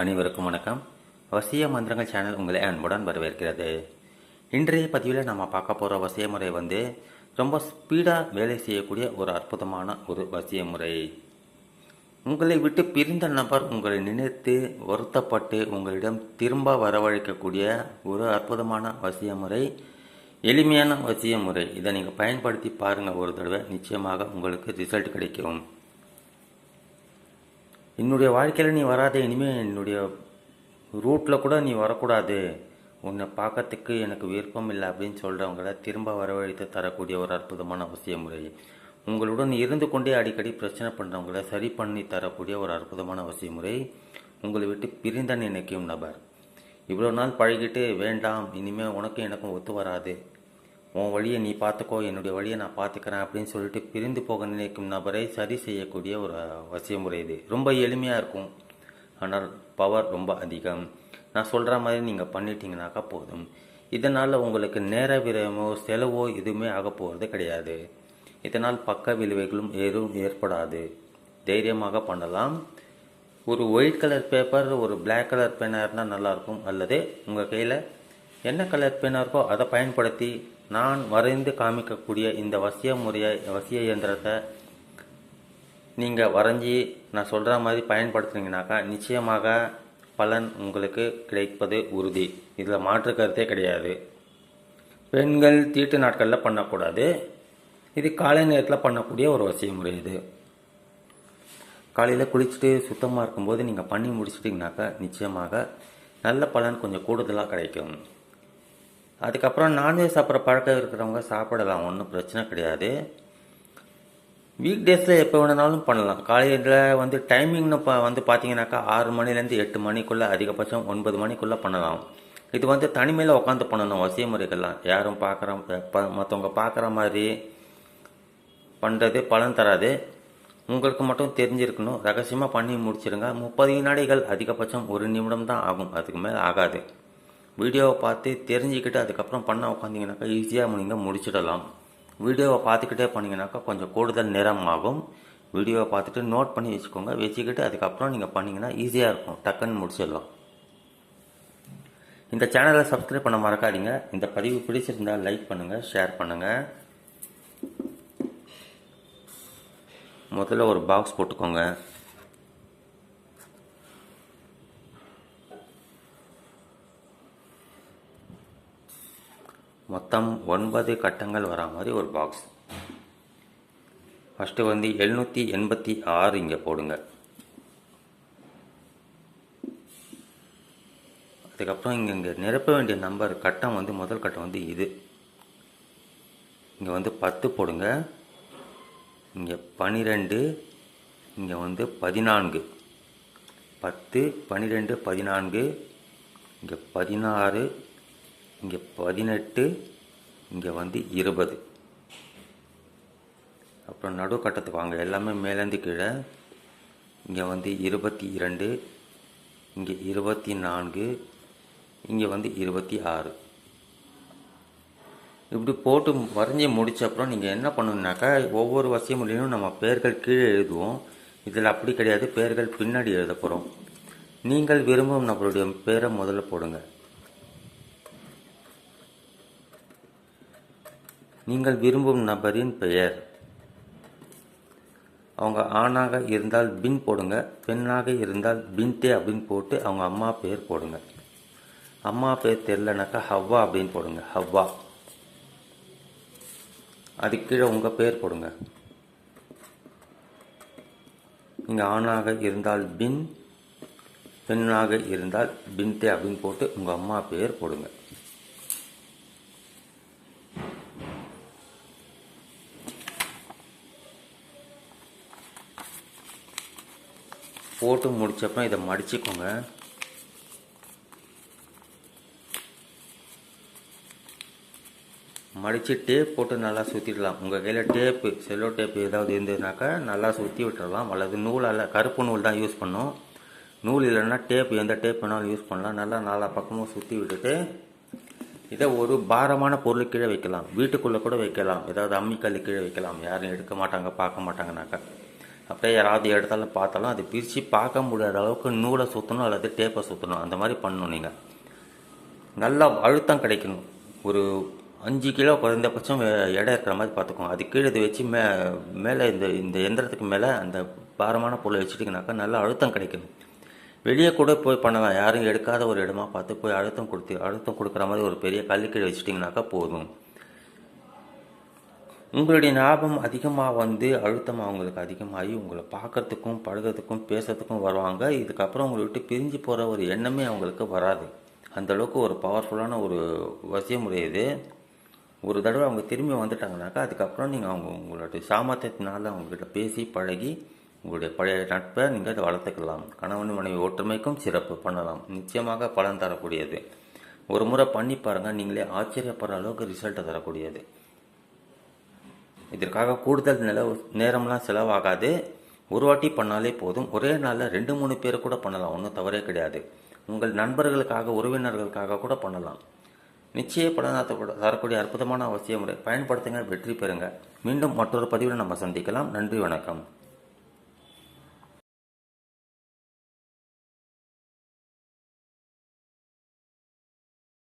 அனைவருக்கும் வணக்கம். வசிய மந்திரங்கள் சேனல் உங்களை அன்புடன் வரவேற்கிறது. இன்றைய பதிவில் நம்ம பார்க்க போகிற வசிய முறை வந்து ரொம்ப ஸ்பீடாக வேலை செய்யக்கூடிய ஒரு அற்புதமான ஒரு வசிய முறை. உங்களை விட்டு பிரிந்த நபர் உங்களை நினைத்து வருத்தப்பட்டு உங்களிடம் திரும்ப வரவழைக்கக்கூடிய ஒரு அற்புதமான வசிய முறை எளிமையான வசிய முறை. இதை நீங்கள் பயன்படுத்தி பாருங்கள் ஒரு தடவை நிச்சயமாக உங்களுக்கு ரிசல்ட் கிடைக்கும். என்னுடைய வாழ்க்கையில் நீ வராத இனிமேல் என்னுடைய ரூட்டில் கூட நீ வரக்கூடாது. உன்னை பார்க்கறதுக்கு எனக்கு விருப்பம் இல்லை அப்படின்னு சொல்கிறவங்கள திரும்ப வரவழைத்து தரக்கூடிய ஒரு அற்புதமான அவசிய முறை உங்களுடன் இருந்து கொண்டே அடிக்கடி பிரச்சனை பண்ணுறவங்கள சரி பண்ணி தரக்கூடிய ஒரு அற்புதமான அவசிய முறை உங்களை விட்டு பிரிந்த நினைக்கும் நபர். இவ்வளோ நாள் பழகிட்டு வேண்டாம் இனிமேல் உனக்கும் எனக்கும் ஒத்து வராது. உன் வழியை நீ பார்த்துக்கோ என்னுடைய வழியை நான் பார்த்துக்கிறேன் அப்படின்னு சொல்லிட்டு பிரிந்து போக நினைக்கும் நபரை சரி செய்யக்கூடிய ஒரு அவசிய முறை இது. ரொம்ப எளிமையாக இருக்கும். ஆனால் பவர் ரொம்ப அதிகம். நான் சொல்கிற மாதிரி நீங்கள் பண்ணிட்டீங்கனாக்கா போதும். இதனால் உங்களுக்கு நேர விரயமோ செலவோ எதுவுமே ஆக போகிறது கிடையாது. இதனால் பக்க விளைவுகளும் எதுவும் ஏற்படாது. தைரியமாக பண்ணலாம். ஒரு ஒயிட் கலர் பேப்பர் ஒரு பிளாக் கலர் பேனாக இருந்தால் நல்லாயிருக்கும் அல்லது உங்கள் கையில் என்ன கலர் பேனாக இருக்கோ அதை பயன்படுத்தி நான் வரைந்து காமிக்கக்கூடிய இந்த வசிய முறையை வசிய இயந்திரத்தை நீங்கள் வரைஞ்சி நான் சொல்கிற மாதிரி பயன்படுத்துனீங்கனாக்கா நிச்சயமாக பலன் உங்களுக்கு கிடைப்பது உறுதி. இதில் மாற்று கருத்தே கிடையாது. பெண்கள் தீட்டு நாட்களில் பண்ணக்கூடாது. இது காலை நேரத்தில் பண்ணக்கூடிய ஒரு வசிய முறை இது. காலையில் குளிச்சுட்டு சுத்தமாக இருக்கும்போது நீங்கள் பண்ணி முடிச்சிட்டிங்கனாக்கா நிச்சயமாக நல்ல பலன் கொஞ்சம் கூடுதலாக கிடைக்கும். அதுக்கப்புறம் நான்வெஜ் சாப்பிட்ற பழக்கம் இருக்கிறவங்க சாப்பிடலாம் ஒன்றும் பிரச்சனை கிடையாது. வீக் டேஸில் எப்போ வேணுனாலும் பண்ணலாம். காலையில் வந்து டைமிங்னு இப்போ வந்து பார்த்தீங்கன்னாக்கா ஆறு மணிலேருந்து எட்டு மணிக்குள்ளே அதிகபட்சம் ஒன்பது மணிக்குள்ளே பண்ணலாம். இது வந்து தனிமையில் உட்காந்து பண்ணணும் வசிய முறைகள்லாம் யாரும் பார்க்குற மற்றவங்க பார்க்குற மாதிரி பண்ணுறது பலன் தராது. உங்களுக்கு மட்டும் தெரிஞ்சிருக்கணும். ரகசியமாக பண்ணி முடிச்சிருங்க. முப்பது வினாடிகள் அதிகபட்சம் ஒரு நிமிடம் தான் ஆகும். அதுக்கு மேலே ஆகாது. வீடியோவை பார்த்து தெரிஞ்சுக்கிட்டு அதுக்கப்புறம் பண்ண உட்காந்திங்கனாக்கா ஈஸியாக நீங்கள் முடிச்சிடலாம். வீடியோவை பார்த்துக்கிட்டே பண்ணிங்கனாக்கா கொஞ்சம் கூடுதல் நேரம் ஆகும் வீடியோவை பார்த்துட்டு நோட் பண்ணி வச்சுக்கோங்க. வச்சுக்கிட்டு அதுக்கப்புறம் நீங்கள் பண்ணிங்கன்னா ஈஸியாக இருக்கும். டக்குன்னு முடிச்சிடலாம். இந்த சேனலை சப்ஸ்கிரைப் பண்ண மறக்காதீங்க. இந்த பதிவு பிடிச்சிருந்தால் லைக் பண்ணுங்கள் ஷேர் பண்ணுங்கள் முதல்ல ஒரு பாக்ஸ் போட்டுக்கோங்க. மொத்தம் ஒன்பது கட்டங்கள் வரா மாதிரி ஒரு பாக்ஸ் ஃபஸ்ட்டு வந்து எழுநூற்றி எண்பத்தி ஆறு இங்கே போடுங்க. அதுக்கப்புறம் இங்கே இங்கே நிரப்ப வேண்டிய நம்பர் கட்டம் வந்து முதல் கட்டம் வந்து இது. இங்கே வந்து பத்து போடுங்க. இங்கே பன்னிரெண்டு இங்கே வந்து பதினான்கு. பத்து பன்னிரெண்டு பதினான்கு. இங்கே பதினாறு இங்கே பதினெட்டு இங்கே வந்து இருபது. அப்புறம் நடுக்கட்டத்துக்கு வாங்க எல்லாமே மேலேருந்து கீழே. இங்கே வந்து இருபத்தி இரண்டு இங்கே இருபத்தி நான்கு இங்கே வந்து இருபத்தி ஆறு. இப்படி போட்டு வரைஞ்சி முடித்த அப்புறம் நீங்கள் என்ன பண்ணணுன்னாக்கா ஒவ்வொரு வசிய மொழியிலும் நம்ம பெயர்கள் கீழே எழுதுவோம். இதில் அப்படி கிடையாது பெயர்கள் பின்னாடி எழுத போகிறோம் நீங்கள் விரும்பும் நபருடைய பேரை முதல்ல போடுங்கள் நீங்கள் விரும்பும் நபரின் பெயர். அவங்க ஆணாக இருந்தால் பின் போடுங்க பெண்ணாக இருந்தால் பின்டே அப்படின்னு போட்டு அவங்க அம்மா பேர் போடுங்க. அம்மா பேர் தெரிலனாக்கா ஹவ்வா அப்படின்னு போடுங்க ஹவ்வா. அது கீழே உங்கள் பேர் போடுங்க. நீங்கள் ஆணாக இருந்தால் பின் பெண்ணாக இருந்தால் பின்தே அப்படின்னு போட்டு உங்கள் அம்மா பேர் போடுங்க. போட்டு முடிச்சப்பறம் இதை மடிச்சுக்கோங்க. மடித்து டேப் போட்டு நல்லா சுற்றிடலாம் உங்கள் கையில் டேப்பு செல்லோ டேப்பு ஏதாவது இருந்ததுனாக்கா நல்லா சுற்றி விட்டுடலாம் அல்லது நூலால் கருப்பு நூல் தான் யூஸ் பண்ணும். நூல் இல்லைன்னா டேப் எந்த டேப் வேணாலும் யூஸ் பண்ணலாம். நல்லா நாலா பக்கமும் சுற்றி விட்டுட்டு இதை ஒரு பாரமான பொருள் கீழே வைக்கலாம். வீட்டுக்குள்ளே கூட வைக்கலாம். ஏதாவது அம்மிக்கல் கீழே வைக்கலாம். யாரும் எடுக்க மாட்டாங்க பார்க்க மாட்டாங்கனாக்கா. அப்படியே யாராவது இடத்துல பார்த்தாலும் அது பிரித்து பார்க்க முடியாத அளவுக்கு நூலை சுற்றணும் அல்லது டேப்பை சுற்றணும் அந்த மாதிரி பண்ணணும் நீங்கள் நல்லா அழுத்தம் கிடைக்கணும். ஒரு அஞ்சு கிலோ குறைந்தபட்சம் வே- எடை இருக்கிற மாதிரி பார்த்துக்கோங்க. அது கீழே இது வச்சு மே மேலே இந்த இந்த எந்திரத்துக்கு மேலே அந்த பாரமான பொருளை வச்சுட்டிங்கனாக்கா நல்லா அழுத்தம் கிடைக்கணும். வெளியே கூட போய் பண்ணலாம். யாரும் எடுக்காத ஒரு இடமா பார்த்து போய் அழுத்தம் கொடுத்து அழுத்தம் கொடுக்குற மாதிரி ஒரு பெரிய கல்லுக்கீழே வச்சுட்டிங்கனாக்கா போதும். உங்களுடைய ஞாபகம் அதிகமாக வந்து அழுத்தம் அவங்களுக்கு அதிகமாகி உங்களை பார்க்கறதுக்கும் பழகிறதுக்கும் பேசுறதுக்கும் வருவாங்க. இதுக்கப்புறம் உங்களை விட்டு பிரிஞ்சு போகிற ஒரு எண்ணமே அவங்களுக்கு வராது. அந்த அளவுக்கு ஒரு பவர்ஃபுல்லான ஒரு வசிய முறை இது. ஒரு தடவை அவங்க திரும்பி வந்துட்டாங்கனாக்கா அதுக்கப்புறம் நீங்கள் அவங்க உங்களுடைய சாமர்த்தியத்தினால அவங்ககிட்ட பேசி பழகி உங்களுடைய பழைய நட்பை நீங்கள் அதை வளர்த்துக்கலாம். கணவன் மனைவி ஒற்றுமைக்கும் சிறப்பு பண்ணலாம். நிச்சயமாக பலன் தரக்கூடியது. ஒரு முறை பண்ணி பாருங்கள் நீங்களே ஆச்சரியப்படுற அளவுக்கு ரிசல்ட்டை தரக்கூடியது. இதற்காக கூடுதல் நில நேரம்லாம் செலவாகாது. ஒரு வாட்டி பண்ணாலே போதும். ஒரே நாளில் ரெண்டு மூணு பேர் கூட பண்ணலாம். ஒன்றும் தவறே கிடையாது. உங்கள் நண்பர்களுக்காக உறவினர்களுக்காக கூட பண்ணலாம். நிச்சய கூட தரக்கூடிய அற்புதமான அவசிய முறை பயன்படுத்துங்க வெற்றி பெறுங்க. மீண்டும் மற்றொரு பதிவில் நம்ம சந்திக்கலாம். நன்றி வணக்கம்.